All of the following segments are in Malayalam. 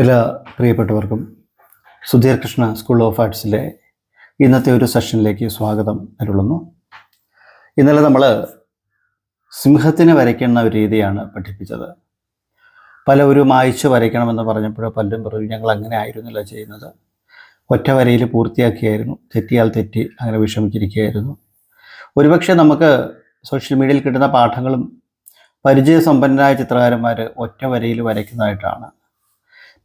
എല്ലാ പ്രിയപ്പെട്ടവർക്കും സുധീർ കൃഷ്ണ സ്കൂൾ ഓഫ് ആർട്സിലെ ഇന്നത്തെ ഒരു സെഷനിലേക്ക് സ്വാഗതം അരുളുന്നു. ഇന്നലെ നമ്മൾ സിംഹത്തിനെ വരയ്ക്കുന്ന ഒരു രീതിയാണ് പഠിപ്പിച്ചത്. പലവരും മായ്ച്ച് വരയ്ക്കണമെന്ന് പറഞ്ഞപ്പോൾ പലരും പറഞ്ഞു ഞങ്ങൾ അങ്ങനെ ആയിരുന്നില്ല ചെയ്യുന്നത്. ഒറ്റ വരയിൽ പൂർത്തിയാക്കിയായിരുന്നു. തെറ്റിയാൽ തെറ്റി അങ്ങനെ വിഷമിച്ചിരിക്കുകയായിരുന്നു. ഒരുപക്ഷെ നമുക്ക് സോഷ്യൽ മീഡിയയിൽ കിട്ടുന്ന പാഠങ്ങളും പരിചയസമ്പന്നരായ ചിത്രകാരന്മാർ ഒറ്റ വരയിൽ വരയ്ക്കുന്നതായിട്ടാണ്.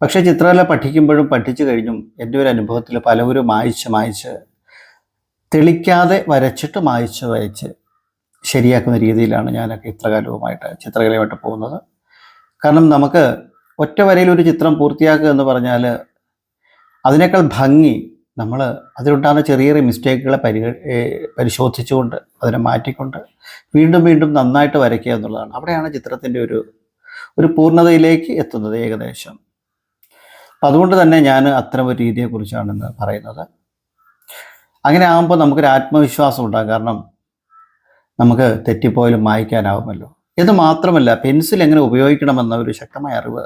പക്ഷേ ചിത്രകല പഠിക്കുമ്പോഴും പഠിച്ചു കഴിഞ്ഞും എന്റെ ഒരു അനുഭവത്തിൽ പലവരും മായ്ച്ച് മായ്ച്ച് തെളിക്കാതെ വരച്ചിട്ട് മായ്ച്ച് വരച്ച് ശരിയാക്കുന്ന രീതിയിലാണ് ഞാനൊക്കെ ചിത്രകലവുമായിട്ട് ചിത്രകലയുമായിട്ട് പോകുന്നത്. കാരണം നമുക്ക് ഒറ്റ വരയിൽ ഒരു ചിത്രം പൂർത്തിയാക്കുക എന്ന് പറഞ്ഞാൽ അതിനേക്കാൾ ഭംഗി നമ്മൾ അതിലുണ്ടാകുന്ന ചെറിയ ചെറിയ മിസ്റ്റേക്കുകളെ പരി പരിശോധിച്ചുകൊണ്ട് അതിനെ മാറ്റിക്കൊണ്ട് വീണ്ടും വീണ്ടും നന്നായിട്ട് വരയ്ക്കുക എന്നുള്ളതാണ്. അവിടെയാണ് ചിത്രത്തിന്റെ ഒരു ഒരു പൂർണതയിലേക്ക് എത്തുന്നത് ഏകദേശം. അതുകൊണ്ട് തന്നെ ഞാൻ അത്തരം ഒരു രീതിയെക്കുറിച്ചാണ് ഇന്ന് പറയുന്നത്. അങ്ങനെ ആകുമ്പോൾ നമുക്കൊരു ആത്മവിശ്വാസം ഉണ്ടാകും. കാരണം നമുക്ക് തെറ്റിപ്പോയാലും മായ്ക്കാനാവുമല്ലോ. ഇത് മാത്രമല്ല പെൻസിൽ എങ്ങനെ ഉപയോഗിക്കണമെന്ന ഒരു ശക്തമായ അറിവ്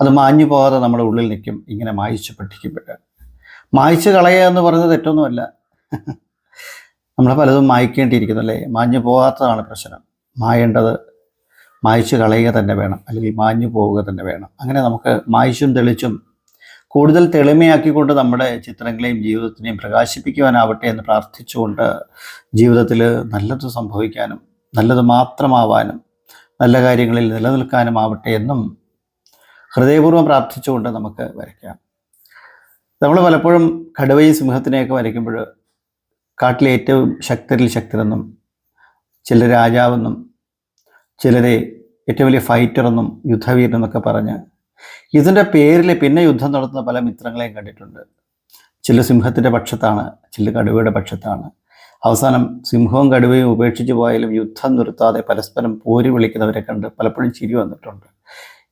അത് മാഞ്ഞു പോകാതെ നമ്മുടെ ഉള്ളിൽ നിൽക്കും ഇങ്ങനെ മായ്ച്ച് പഠിക്കുമ്പോൾ മായ്ച്ച് കളയുക എന്ന് പറയുന്നത് തെറ്റൊന്നുമല്ല. നമ്മൾ പലതും മായ്ക്കേണ്ടിയിരിക്കുന്നു അല്ലേ? മാഞ്ഞു പോകാത്തതാണ് പ്രശ്നം. മായേണ്ടത് മായ്ച്ച് കളയുക തന്നെ വേണം. അല്ലെങ്കിൽ മാഞ്ഞു പോവുക തന്നെ വേണം. അങ്ങനെ നമുക്ക് മായ്ച്ചും തെളിച്ചും കൂടുതൽ തെളിമയാക്കിക്കൊണ്ട് നമ്മുടെ ചിത്രങ്ങളെയും ജീവിതത്തിനെയും പ്രകാശിപ്പിക്കുവാനാവട്ടെ എന്ന് പ്രാർത്ഥിച്ചുകൊണ്ട് ജീവിതത്തിൽ നല്ലത് സംഭവിക്കാനും നല്ലത് മാത്രമാവാനും നല്ല കാര്യങ്ങളിൽ നിലനിൽക്കാനും ആവട്ടെ എന്നും ഹൃദയപൂർവം പ്രാർത്ഥിച്ചുകൊണ്ട് നമുക്ക് വരയ്ക്കാം. നമ്മൾ പലപ്പോഴും കടുവയും സിംഹത്തിനെയൊക്കെ വരയ്ക്കുമ്പോൾ കാട്ടിലെ ഏറ്റവും ശക്തരിൽ ശക്തരെന്നും ചില രാജാവെന്നും ചിലരെ ഏറ്റവും വലിയ ഫൈറ്ററെന്നും യുദ്ധവീരനെന്നൊക്കെ പറഞ്ഞ് ഇതിന്റെ പേരിൽ പിന്നെ യുദ്ധം നടത്തുന്ന പല മിത്രങ്ങളെയും കണ്ടിട്ടുണ്ട്. ചില സിംഹത്തിന്റെ പക്ഷത്താണ് ചില കടുവയുടെ പക്ഷത്താണ്. അവസാനം സിംഹവും കടുവയും ഉപേക്ഷിച്ച് പോയാലും യുദ്ധം നിർത്താതെ പരസ്പരം പോരി വിളിക്കുന്നവരെ കണ്ട് പലപ്പോഴും ചിരി വന്നിട്ടുണ്ട്.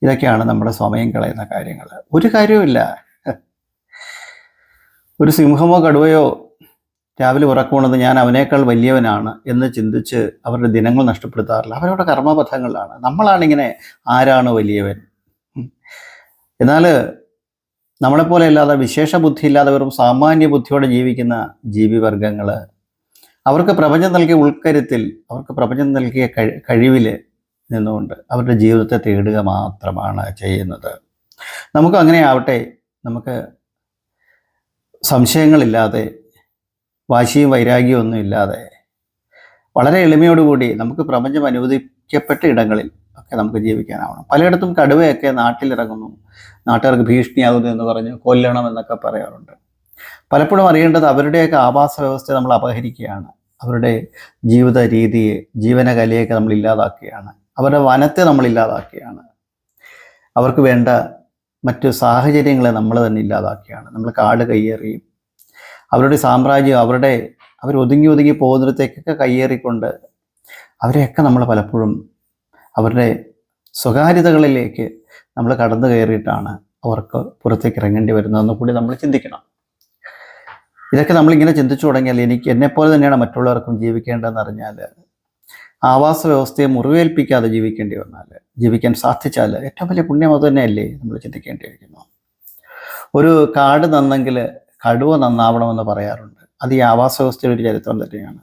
ഇതൊക്കെയാണ് നമ്മുടെ സമയം കളയുന്ന കാര്യങ്ങൾ ഒരു കാര്യവുമില്ല ഒരു സിംഹമോ കടുവയോ രാവിലെ ഉറക്കുന്നത് ഞാൻ അവനേക്കാൾ വലിയവനാണ് എന്ന് ചിന്തിച്ച് അവരുടെ ദിനങ്ങൾ നഷ്ടപ്പെടുത്താറില്ല. അവരവരുടെ കർമ്മപഥങ്ങളിലാണ് നമ്മളാണിങ്ങനെ ആരാണ് വലിയവൻ. എന്നാൽ നമ്മളെപ്പോലെ അല്ലാതെ വിശേഷ ബുദ്ധി ഇല്ലാതെ വെറും സാമാന്യ ബുദ്ധിയോടെ ജീവിക്കുന്ന ജീവിവർഗങ്ങൾ അവർക്ക് പ്രപഞ്ചം നൽകിയ ഉൾക്കരുത്തിൽ അവർക്ക് പ്രപഞ്ചം നൽകിയ കഴി കഴിവിൽ നിന്നുകൊണ്ട് അവരുടെ ജീവിതത്തെ തേടുക മാത്രമാണ് ചെയ്യുന്നത്. നമുക്ക് അങ്ങനെ ആവട്ടെ നമുക്ക് സംശയങ്ങളില്ലാതെ വാശിയും വൈരാഗ്യവും ഒന്നും ഇല്ലാതെ വളരെ എളിമയോടുകൂടി നമുക്ക് പ്രപഞ്ചം അനുവദിക്കപ്പെട്ട ഇടങ്ങളിൽ ഒക്കെ നമുക്ക് ജീവിക്കാനാവണം. പലയിടത്തും കടുവയൊക്കെ നാട്ടിലിറങ്ങുന്നു. നാട്ടുകാർക്ക് ഭീഷണിയാകുന്നു എന്ന് പറഞ്ഞ് കൊല്ലണം എന്നൊക്കെ പറയാറുണ്ട്. പലപ്പോഴും അറിയേണ്ടത് അവരുടെയൊക്കെ ആവാസ വ്യവസ്ഥയെ നമ്മൾ അപഹരിക്കുകയാണ്. അവരുടെ ജീവിത രീതിയെ ജീവനകലയൊക്കെ നമ്മൾ ഇല്ലാതാക്കുകയാണ്. അവരുടെ വനത്തെ നമ്മൾ ഇല്ലാതാക്കുകയാണ്. അവർക്ക് വേണ്ട മറ്റു സാഹചര്യങ്ങളെ നമ്മൾ തന്നെ ഇല്ലാതാക്കുകയാണ്. നമ്മൾ കാട് കയ്യേറിയും. അവരുടെ സാമ്രാജ്യം അവരുടെ അവർ ഒതുങ്ങി ഒതുങ്ങി പോകുന്നിടത്തേക്കൊക്കെ കയ്യേറിക്കൊണ്ട് അവരെയൊക്കെ നമ്മൾ പലപ്പോഴും അവരുടെ സ്വകാര്യതകളിലേക്ക് നമ്മൾ കടന്നു കയറിയിട്ടാണ് അവർക്ക് പുറത്തേക്ക് ഇറങ്ങേണ്ടി വരുന്നതെന്ന് കൂടി നമ്മൾ ചിന്തിക്കണം. ഇതൊക്കെ നമ്മളിങ്ങനെ ചിന്തിച്ചു തുടങ്ങിയാൽ എനിക്ക് എന്നെപ്പോലെ തന്നെയാണ് മറ്റുള്ളവർക്കും ജീവിക്കേണ്ടതെന്ന് അറിഞ്ഞാൽ ആവാസ വ്യവസ്ഥയെ മുറിവേൽപ്പിക്കാതെ ജീവിക്കേണ്ടി വന്നാൽ ജീവിക്കാൻ സാധിച്ചാൽ ഏറ്റവും വലിയ പുണ്യം അത് തന്നെയല്ലേ നമ്മൾ ചിന്തിക്കേണ്ടിയിരിക്കുന്നു. ഒരു കാട് നന്നെങ്കിൽ കടുവ നന്നാവണമെന്ന് പറയാറുണ്ട്. അത് ഈ ആവാസ വ്യവസ്ഥയുടെ ഒരു ചരിത്രം തന്നെയാണ്.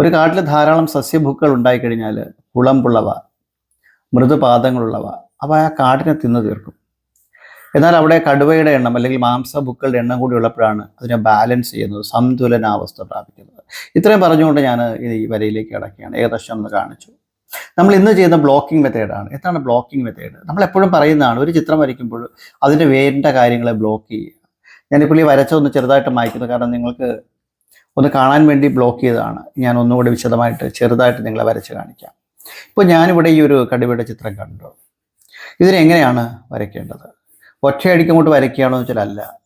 ഒരു കാട്ടിൽ ധാരാളം സസ്യഭുക്കൾ ഉണ്ടായിക്കഴിഞ്ഞാൽ കുളമ്പുള്ളവ മൃദുപാദങ്ങളുള്ളവ അവ ആ കാടിനെ തിന്നു തീർക്കും. എന്നാൽ അവിടെ കടുവയുടെ എണ്ണം അല്ലെങ്കിൽ മാംസഭുക്കളുടെ എണ്ണം കൂടി ഉള്ളപ്പോഴാണ് അതിനെ ബാലൻസ് ചെയ്യുന്നത് സന്തുലനാവസ്ഥ പ്രാപിക്കുന്നത്. ഇത്രയും പറഞ്ഞുകൊണ്ട് ഞാൻ ഈ വരയിലേക്ക് അടക്കുകയാണ് ഏകദേശം ഒന്ന് കാണിച്ചു. നമ്മൾ ഇന്ന് ചെയ്യുന്ന ബ്ലോക്കിംഗ് മെത്തേഡാണ് എന്താണ് ബ്ലോക്കിംഗ് മെത്തേഡ് നമ്മൾ എപ്പോഴും പറയുന്നതാണ് ഒരു ചിത്രം വരയ്ക്കുമ്പോൾ അതിന്റെ വേണ്ട കാര്യങ്ങളെ ബ്ലോക്ക് ചെയ്യുക. ഞാനിപ്പോൾ ഈ വരച്ച ഒന്ന് ചെറുതായിട്ട് മായ്ക്കുന്നു. കാരണം നിങ്ങൾക്ക് ഒന്ന് കാണാൻ വേണ്ടി ബ്ലോക്ക് ചെയ്തതാണ്. ഞാൻ ഒന്നുകൂടി വിശദമായിട്ട് ചെറുതായിട്ട് നിങ്ങളെ വരച്ച് കാണിക്കാം. ഇപ്പോൾ ഞാനിവിടെ ഈ ഒരു കടുവയുടെ ചിത്രം കണ്ടു. ഇതിനെങ്ങനെയാണ് വരയ്ക്കേണ്ടത്? ഒറ്റയടിക്ക് അങ്ങോട്ട് വരയ്ക്കുകയാണോ എന്ന് വെച്ചാൽ അല്ല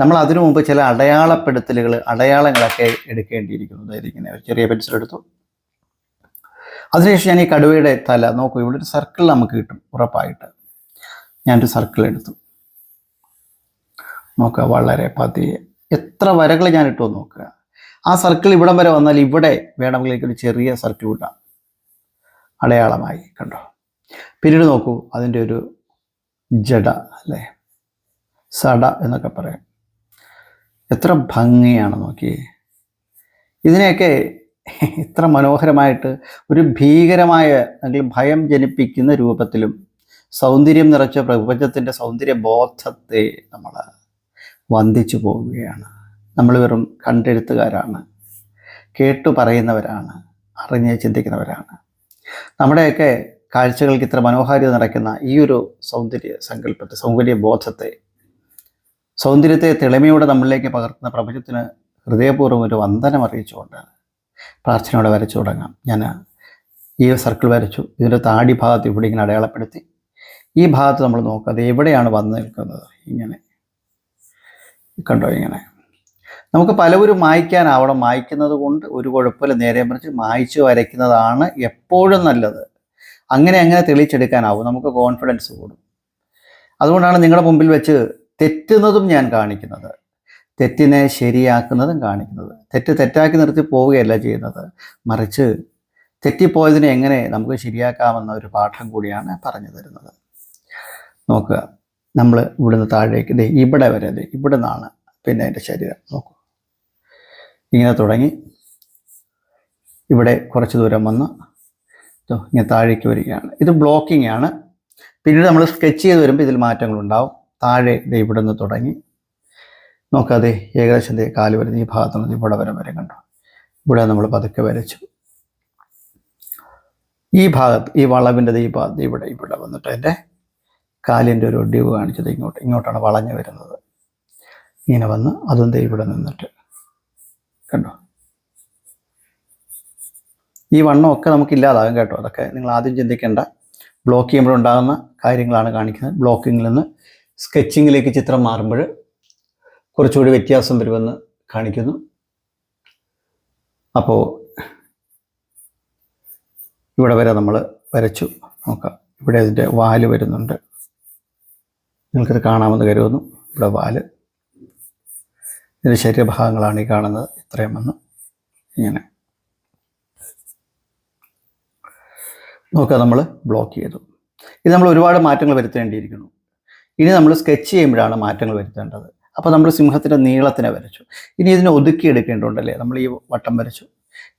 നമ്മൾ അതിനു മുമ്പ് ചില അടയാളപ്പെടുത്തലുകൾ അടയാളങ്ങളൊക്കെ എടുക്കേണ്ടിയിരിക്കുന്നു. അതായത് ഇങ്ങനെ ഒരു ചെറിയ പെൻസിൽ എടുത്തു. അതിനുശേഷം ഞാൻ ഈ കടുവയുടെ തല നോക്കൂ ഇവിടെ ഒരു സർക്കിൾ നമുക്ക് കിട്ടും ഉറപ്പായിട്ട്. ഞാനൊരു സർക്കിൾ എടുത്തു. നോക്കുക വളരെ പതിയെ. എത്ര വരകൾ ഞാൻ ഇട്ടു നോക്കുക. ആ സർക്കിൾ ഇവിടം വരെ വന്നാൽ ഇവിടെ വേണമെങ്കിൽ എനിക്കൊരു ചെറിയ സർക്കിൾ വിട്ടാം അടയാളമായി കണ്ടോ? പിന്നീട് നോക്കൂ അതിന്റെ ഒരു ജഡ അല്ലേ? സട എന്നൊക്കെ പറയാം. എത്ര ഭംഗിയാണ് നോക്കിയേ. ഇതിനെയൊക്കെ ഇത്ര മനോഹരമായിട്ട് ഒരു ഭീകരമായ അല്ലെങ്കിൽ ഭയം ജനിപ്പിക്കുന്ന രൂപത്തിലും സൗന്ദര്യം നിറച്ച പ്രപഞ്ചത്തിന്റെ സൗന്ദര്യ ബോധത്തെ നമ്മൾ വന്ദിച്ചു പോവുകയാണ്. നമ്മൾ വെറും കണ്ടെഴുത്തുകാരാണ്. കേട്ടു പറയുന്നവരാണ്. അറിഞ്ഞ് ചിന്തിക്കുന്നവരാണ്. നമ്മുടെയൊക്കെ കാഴ്ചകൾക്ക് ഇത്ര മനോഹാരിത നിറയ്ക്കുന്ന ഈ ഒരു സൗന്ദര്യ സങ്കല്പത്തെ സൗന്ദര്യ ബോധത്തെ സൗന്ദര്യത്തെ തെളിമയോടെ നമ്മളിലേക്ക് പകർത്തുന്ന പ്രപഞ്ചത്തിന് ഹൃദയപൂർവം ഒരു വന്ദനം അറിയിച്ചുകൊണ്ട് പ്രാർത്ഥനയോടെ വരച്ചു തുടങ്ങാം. ഞാൻ ഈ സർക്കിൾ വരച്ചു. ഇതിന്റെ താടി ഭാഗത്ത് ഇവിടെ ഇങ്ങനെ അടയാളപ്പെടുത്തി. ഈ ഭാഗത്ത് നമ്മൾ നോക്കുക. അത് എവിടെയാണ് വന്നു നിൽക്കുന്നത്? ഇങ്ങനെ. കണ്ടോ ഇങ്ങനെ? നമുക്ക് പലവരും മായ്ക്കാനാവണം. മായ്ക്കുന്നത് കൊണ്ട് ഒരു കുഴപ്പമില്ല. നേരെ മറിച്ച് മായ്ച്ചു വരയ്ക്കുന്നതാണ് എപ്പോഴും നല്ലത്. അങ്ങനെ അങ്ങനെ തെളിയിച്ചെടുക്കാനാവും. നമുക്ക് കോൺഫിഡൻസ് കൂടും. അതുകൊണ്ടാണ് നിങ്ങളുടെ മുമ്പിൽ വെച്ച് തെറ്റുന്നതും ഞാൻ കാണിക്കുന്നത്. തെറ്റിനെ ശരിയാക്കുന്നതും കാണിക്കുന്നത്. തെറ്റ് തെറ്റാക്കി നിർത്തി പോവുകയല്ല ചെയ്യുന്നത്. മറിച്ച് തെറ്റിപ്പോയതിനെ എങ്ങനെ നമുക്ക് ശരിയാക്കാമെന്ന ഒരു പാഠം കൂടിയാണ് പറഞ്ഞു തരുന്നത്. നോക്കുക. നമ്മൾ ഇവിടുന്ന് താഴേക്ക് ഇവിടെ വരെ ഇവിടെ നിന്നാണ് പിന്നെ അതിന്റെ ശരീരം. നോക്കൂ. ഇങ്ങനെ തുടങ്ങി. ഇവിടെ കുറച്ച് ദൂരം വന്ന് ഇങ്ങനെ താഴേക്ക് വരികയാണ്. ഇത് ബ്ലോക്കിംഗ് ആണ്. പിന്നീട് നമ്മൾ സ്കെച്ച് ചെയ്ത് വരുമ്പോൾ ഇതിൽ മാറ്റങ്ങളുണ്ടാവും താഴെ ഇത് ഇവിടെ നിന്ന് തുടങ്ങി നോക്കാതെ ഏകദേശം കാൽ വരുന്ന. ഈ ഭാഗത്തുനിന്ന് ഇവിടെ വരെ വരെ കണ്ടു? ഇവിടെ നമ്മൾ പതുക്കെ വരച്ചു. ഈ ഭാഗത്ത് ഈ വളവിന്റെ ഈ ഭാഗത്ത് ഇവിടെ ഇവിടെ വന്നിട്ട് എന്റെ കാലിന്റെ ഒരു ഒടിവ് കാണിച്ചത് ഇങ്ങോട്ട് ഇങ്ങോട്ടാണ് വളഞ്ഞു വരുന്നത്. ഇങ്ങനെ വന്ന് അതും ഇവിടെ നിന്നിട്ട്. കണ്ടോ? ഈ വണ്ണമൊക്കെ നമുക്ക് ഇല്ലാതാകും കേട്ടോ. അതൊക്കെ നിങ്ങൾ ആദ്യം ചിന്തിക്കേണ്ട. ബ്ലോക്ക് ചെയ്യുമ്പോഴുണ്ടാകുന്ന കാര്യങ്ങളാണ് കാണിക്കുന്നത്. ബ്ലോക്കിങ്ങിൽ നിന്ന് സ്കെച്ചിങ്ങിലേക്ക് ചിത്രം മാറുമ്പോൾ കുറച്ചുകൂടി വ്യത്യാസം വരുമെന്ന് കാണിക്കുന്നു. അപ്പോൾ ഇവിടെ വരെ നമ്മൾ വരച്ചു. നോക്കാം. ഇവിടെ അതിന്റെ വാൽ വരുന്നുണ്ട്. നിങ്ങൾക്കത് കാണാമെന്ന് കരുതുന്നു. ഇവിടെ വാൽ. ഇതിന്റെ ശരീരഭാഗങ്ങളാണ് ഈ കാണുന്നത്. ഇത്രയും വന്ന്. ഇങ്ങനെ. നോക്കുക നമ്മൾ ബ്ലോക്ക് ചെയ്തു. ഇത് നമ്മൾ ഒരുപാട് മാറ്റങ്ങൾ വരുത്തേണ്ടിയിരിക്കുന്നു. ഇനി നമ്മൾ സ്കെച്ച് ചെയ്യുമ്പോഴാണ് മാറ്റങ്ങൾ വരുത്തേണ്ടത്. അപ്പോൾ നമ്മൾ സിംഹത്തിന്റെ നീളത്തിനെ വരച്ചു. ഇനി ഇതിനെ ഒതുക്കി എടുക്കേണ്ടതുണ്ടല്ലേ? നമ്മൾ ഈ വട്ടം വരച്ചു.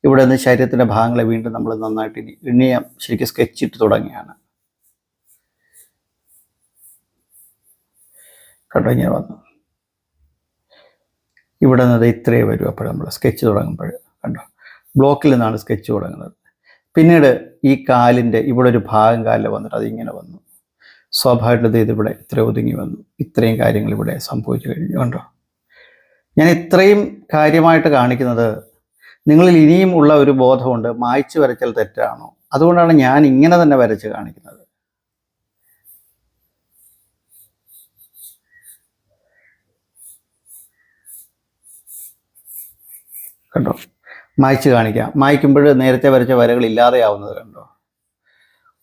ഇവിടെ നിന്ന് ശരീരത്തിന്റെ ഭാഗങ്ങളെ വീണ്ടും നമ്മൾ നന്നായിട്ട് ഇനി ഇണിയാം ശരിക്കും സ്കെച്ച് ഇട്ട് തുടങ്ങിയാണ്. കണ്ടോ ഇങ്ങനെ വന്നു. ഇവിടെ നിന്ന് ഇത്രയേ വരൂ അപ്പോൾ നമ്മൾ സ്കെച്ച് തുടങ്ങുമ്പോൾ കണ്ടോ? ബ്ലോക്കിൽ നിന്നാണ് സ്കെച്ച് തുടങ്ങുന്നത്. പിന്നീട് ഈ കാലിന്റെ ഇവിടെ ഒരു ഭാഗം കാലിൽ വന്നിട്ട് അതിങ്ങനെ വന്നു. സ്വാഭാവികത ഇത് ഇവിടെ ഇത്ര ഒതുങ്ങി വന്നു. ഇത്രയും കാര്യങ്ങൾ ഇവിടെ സംഭവിച്ചു കഴിഞ്ഞു. കണ്ടോ? ഞാൻ ഇത്രയും കാര്യമായിട്ട് കാണിക്കുന്നത് നിങ്ങളിൽ ഇനിയും ഉള്ള ഒരു ബോധമുണ്ട്. മായ്ച്ചു വരച്ചാൽ തെറ്റാണോ? അതുകൊണ്ടാണ് ഞാൻ ഇങ്ങനെ തന്നെ വരച്ച് കാണിക്കുന്നത്. കണ്ടോ? മായ്ച്ച് കാണിക്കാം. മായ്ക്കുമ്പോൾ നേരത്തെ വരച്ച വരകൾ ഇല്ലാതെയാവുന്നത് കണ്ടോ?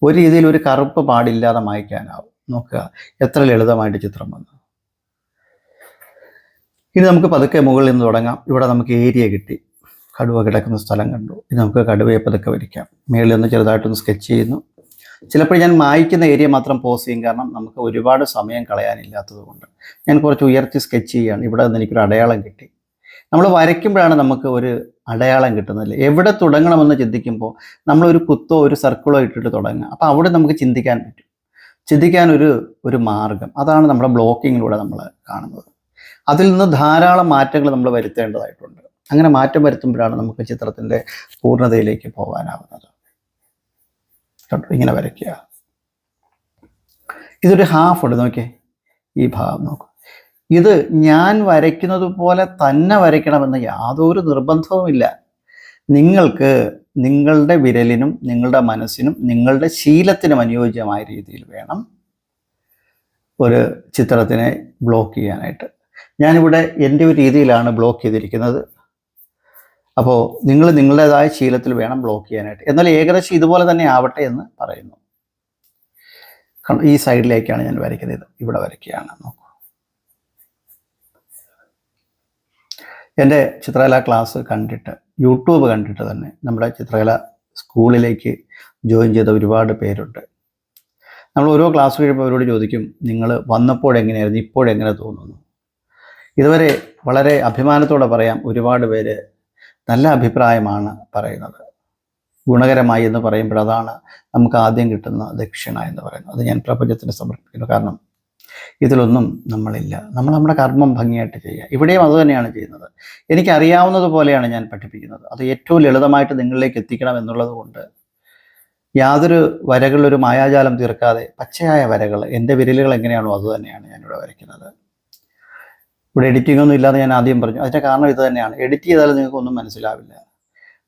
ഒരു രീതിയിൽ ഒരു കറുപ്പ് പാടില്ലാതെ മായ്ക്കാനാവും. നോക്കുക. എത്ര ലളിതമായിട്ട് ചിത്രം വന്നു. ഇനി നമുക്ക് പതുക്കെ മുകളിൽ നിന്ന് തുടങ്ങാം. ഇവിടെ നമുക്ക് ഏരിയ കിട്ടി. കടുവ കിടക്കുന്ന സ്ഥലം കണ്ടു. ഇനി നമുക്ക് കടുവയെ പതുക്കെ വരയ്ക്കാം. മേളിൽ നിന്ന് ചെറുതായിട്ടൊന്ന് സ്കെച്ച് ചെയ്യുന്നു. ചിലപ്പോൾ ഞാൻ മായ്ക്കുന്ന ഏരിയ മാത്രം പോസ് ചെയ്യും. കാരണം നമുക്ക് ഒരുപാട് സമയം കളയാനില്ലാത്തത് കൊണ്ട് ഞാൻ കുറച്ച് ഉയർത്തി സ്കെച്ച് ചെയ്യുകയാണ്. ഇവിടെ നിന്ന് എനിക്കൊരു അടയാളം കിട്ടി. നമ്മൾ വരയ്ക്കുമ്പോഴാണ് നമുക്ക് ഒരു അടയാളം കിട്ടുന്നത്. എവിടെ തുടങ്ങണമെന്ന് ചിന്തിക്കുമ്പോൾ നമ്മളൊരു കുത്തോ ഒരു സർക്കിളോ ഇട്ടിട്ട് തുടങ്ങുക. അപ്പോൾ അവിടെ നമുക്ക് ചിന്തിക്കാൻ പറ്റും. ചിന്തിക്കാൻ ഒരു ഒരു മാർഗം. അതാണ് നമ്മുടെ ബ്ലോക്കിങ്ങിലൂടെ നമ്മൾ കാണുന്നത്. അതിൽ നിന്ന് ധാരാളം മാറ്റങ്ങൾ നമ്മൾ വരുത്തേണ്ടതായിട്ടുണ്ട്. അങ്ങനെ മാറ്റം വരുത്തുമ്പോഴാണ് നമുക്ക് ചിത്രത്തിന്റെ പൂർണതയിലേക്ക് പോകാനാവുന്നത്. ഇങ്ങനെ വരയ്ക്കുക. ഇതൊരു ഹാഫ് ഉണ്ട്. നോക്കിയേ. ഈ ഭാഗം നോക്കൂ. ഇത് ഞാൻ വരയ്ക്കുന്നത് പോലെ തന്നെ വരയ്ക്കണമെന്ന് യാതൊരു നിർബന്ധവുമില്ല. നിങ്ങൾക്ക് നിങ്ങളുടെ വിരലിനും നിങ്ങളുടെ മനസ്സിനും നിങ്ങളുടെ ശീലത്തിനും അനുയോജ്യമായ രീതിയിൽ വേണം ഒരു ചിത്രത്തിനെ ബ്ലോക്ക് ചെയ്യാനായിട്ട്. ഞാനിവിടെ എന്റെ ഒരു രീതിയിലാണ് ബ്ലോക്ക് ചെയ്തിരിക്കുന്നത്. അപ്പോൾ നിങ്ങൾ നിങ്ങളുടേതായ ശീലത്തിൽ വേണം ബ്ലോക്ക് ചെയ്യാനായിട്ട്. എന്നാൽ ഏകദേശം ഇതുപോലെ തന്നെ ആവട്ടെ എന്ന് പറയുന്നു. ഈ സൈഡിലേക്കാണ് ഞാൻ വരയ്ക്കുന്നത്. ഇവിടെ വരയ്ക്കുകയാണ്. നോക്കൂ. എന്റെ ചിത്രകല ക്ലാസ് കണ്ടിട്ട് യൂട്യൂബ് കണ്ടിട്ട് തന്നെ നമ്മുടെ ചിത്രകല സ്കൂളിലേക്ക് ജോയിൻ ചെയ്ത ഒരുപാട് പേരുണ്ട്. നമ്മൾ ഓരോ ക്ലാസ് കഴിയുമ്പോൾ അവരോട് ചോദിക്കും നിങ്ങൾ വന്നപ്പോൾ എങ്ങനെയായിരുന്നു? ഇപ്പോഴെങ്ങനെ തോന്നുന്നു? ഇതുവരെ വളരെ അഭിമാനത്തോടെ പറയാം ഒരുപാട് പേര് നല്ല അഭിപ്രായമാണ് പറയുന്നത്. ഗുണകരമായി എന്ന് പറയുമ്പോൾ അതാണ് നമുക്ക് ആദ്യം കിട്ടുന്ന ദക്ഷിണ എന്ന് പറയുന്നത്. അത് ഞാൻ പ്രപഞ്ചത്തിന് സമർപ്പിക്കുന്നു. കാരണം ഇതിലൊന്നും നമ്മളില്ല. നമ്മൾ നമ്മുടെ കർമ്മം ഭംഗിയായിട്ട് ചെയ്യുക. ഇവിടെയും അതുതന്നെയാണ് ചെയ്യുന്നത്. എനിക്കറിയാവുന്നത് പോലെയാണ് ഞാൻ പഠിപ്പിക്കുന്നത്. അത് ഏറ്റവും ലളിതമായിട്ട് നിങ്ങളിലേക്ക് എത്തിക്കണം എന്നുള്ളത് കൊണ്ട് യാതൊരു വരകളിലൊരു മായാജാലം തീർക്കാതെ പച്ചയായ വരകൾ എന്റെ വിരലുകൾ എങ്ങനെയാണോ അതുതന്നെയാണ് ഞാനിവിടെ വരയ്ക്കുന്നത്. ഇവിടെ എഡിറ്റിംഗ് ഒന്നും ഇല്ലാതെ ഞാൻ ആദ്യം പറഞ്ഞു. അതിന്റെ കാരണം ഇത് തന്നെയാണ്. എഡിറ്റ് ചെയ്താൽ നിങ്ങൾക്കൊന്നും മനസ്സിലാവില്ല.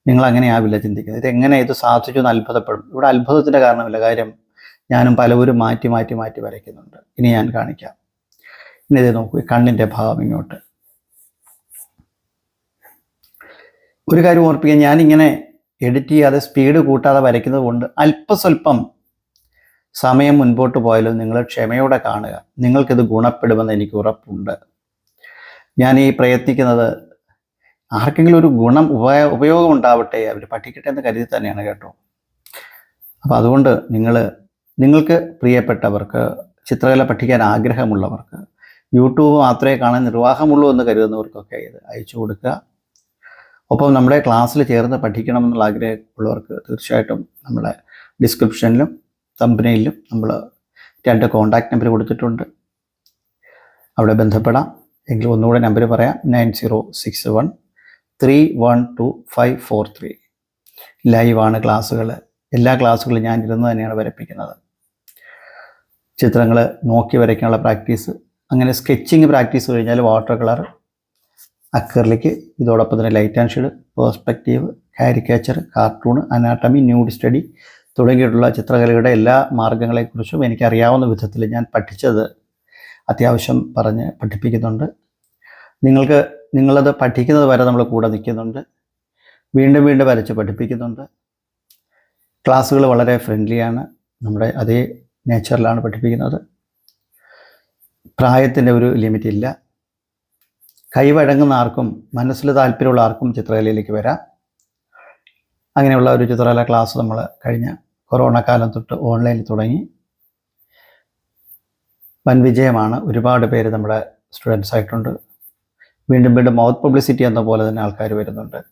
നിങ്ങൾ അങ്ങനെ ആവില്ല ചിന്തിക്കുന്നത്. ഇത് എങ്ങനെ ഇത് സാധിച്ചു എന്ന് അത്ഭുതപ്പെടും. ഇവിടെ അത്ഭുതത്തിന്റെ കാരണമില്ല. കാര്യം ഞാനും പലവരും മാറ്റി മാറ്റി മാറ്റി വരയ്ക്കുന്നുണ്ട്. ഇനി ഞാൻ കാണിക്കാം. ഇനി ഇത് നോക്കൂ കണ്ണിന്റെ ഭാവം ഇങ്ങോട്ട്. ഒരു കാര്യം ഓർപ്പിക്കാൻ ഞാനിങ്ങനെ എഡിറ്റ് ചെയ്യാതെ സ്പീഡ് കൂട്ടാതെ വരയ്ക്കുന്നത് കൊണ്ട് അല്പസ്വല്പം സമയം മുൻപോട്ട് പോയാലും നിങ്ങൾ ക്ഷമയോടെ കാണുക. നിങ്ങൾക്കിത് ഗുണപ്പെടുമെന്ന് എനിക്ക് ഉറപ്പുണ്ട്. ഞാൻ ഈ പ്രയത്നിക്കുന്നത് ആർക്കെങ്കിലും ഒരു ഗുണം ഉപയോ ഉപയോഗം ഉണ്ടാവട്ടെ അവർ പഠിക്കട്ടെ എന്ന് കരുതി തന്നെയാണ് കേട്ടോ. അപ്പോൾ അതുകൊണ്ട് നിങ്ങൾ നിങ്ങൾക്ക് പ്രിയപ്പെട്ടവർക്ക് ചിത്രകല പഠിക്കാൻ ആഗ്രഹമുള്ളവർക്ക് യൂട്യൂബ് മാത്രമേ കാണാൻ നിർവാഹമുള്ളൂ എന്ന് കരുതുന്നവർക്കൊക്കെ ഇത് അയച്ചു കൊടുക്കുക. ഒപ്പം നമ്മുടെ ക്ലാസ്സിൽ ചേർന്ന് പഠിക്കണം പഠിക്കണമെന്നുള്ള ആഗ്രഹമുള്ളവർക്ക് തീർച്ചയായിട്ടും നമ്മുടെ ഡിസ്ക്രിപ്ഷനിലും തമ്പനയിലും നമ്മൾ രണ്ട് കോൺടാക്റ്റ് നമ്പർ കൊടുത്തിട്ടുണ്ട്. അവിടെ ബന്ധപ്പെടാം. എങ്കിൽ ഒന്നുകൂടെ നമ്പർ പറയാം. Nine zero six one three one two five four three. ലൈവാണ് ക്ലാസ്സുകൾ. എല്ലാ ക്ലാസ്സുകളും ഞാൻ ഇരുന്ന് തന്നെയാണ് വരപ്പിക്കുന്നത്. ചിത്രങ്ങൾ നോക്കി വരയ്ക്കാനുള്ള പ്രാക്ടീസ് അങ്ങനെ സ്കെച്ചിങ് പ്രാക്ടീസ് കഴിഞ്ഞാൽ വാട്ടർ കളർ അക്കറിലേക്ക് ഇതോടൊപ്പം തന്നെ light and shade perspective caricature cartoon anatomy nude study തുടങ്ങിയിട്ടുള്ള ചിത്രകലയുടെ എല്ലാ മാർഗങ്ങളെക്കുറിച്ചും എനിക്കറിയാവുന്ന വിധത്തിൽ ഞാൻ പഠിച്ചത് അത്യാവശ്യം പറഞ്ഞ് പഠിപ്പിക്കുന്നുണ്ട്. നിങ്ങൾക്ക് നിങ്ങളത് പഠിക്കുന്നത് വരെ നമ്മൾ കൂടെ നിൽക്കുന്നുണ്ട്. വീണ്ടും വീണ്ടും വരച്ച് പഠിപ്പിക്കുന്നുണ്ട്. ക്ലാസ്സുകൾ വളരെ ഫ്രണ്ട്ലിയാണ് നമ്മുടെ അതേ നേച്ചറിലാണ് പഠിപ്പിക്കുന്നത്. പ്രായത്തിന്റെ ഒരു ലിമിറ്റ് ഇല്ല. കൈവഴങ്ങുന്ന ആർക്കും മനസ്സിൽ താല്പര്യമുള്ള ആർക്കും ചിത്രകലയിലേക്ക് വരാം. അങ്ങനെയുള്ള ഒരു ചിത്രകല ക്ലാസ് നമ്മൾ കഴിഞ്ഞ കൊറോണ കാലം തൊട്ട് ഓൺലൈനിൽ തുടങ്ങി. വൻ വിജയമാണ്. ഒരുപാട് പേര് നമ്മുടെ സ്റ്റുഡൻസ് ആയിട്ടുണ്ട്. വീണ്ടും വീണ്ടും മൗത്ത് പബ്ലിസിറ്റി എന്ന പോലെ തന്നെ ആൾക്കാർ വരുന്നുണ്ട്.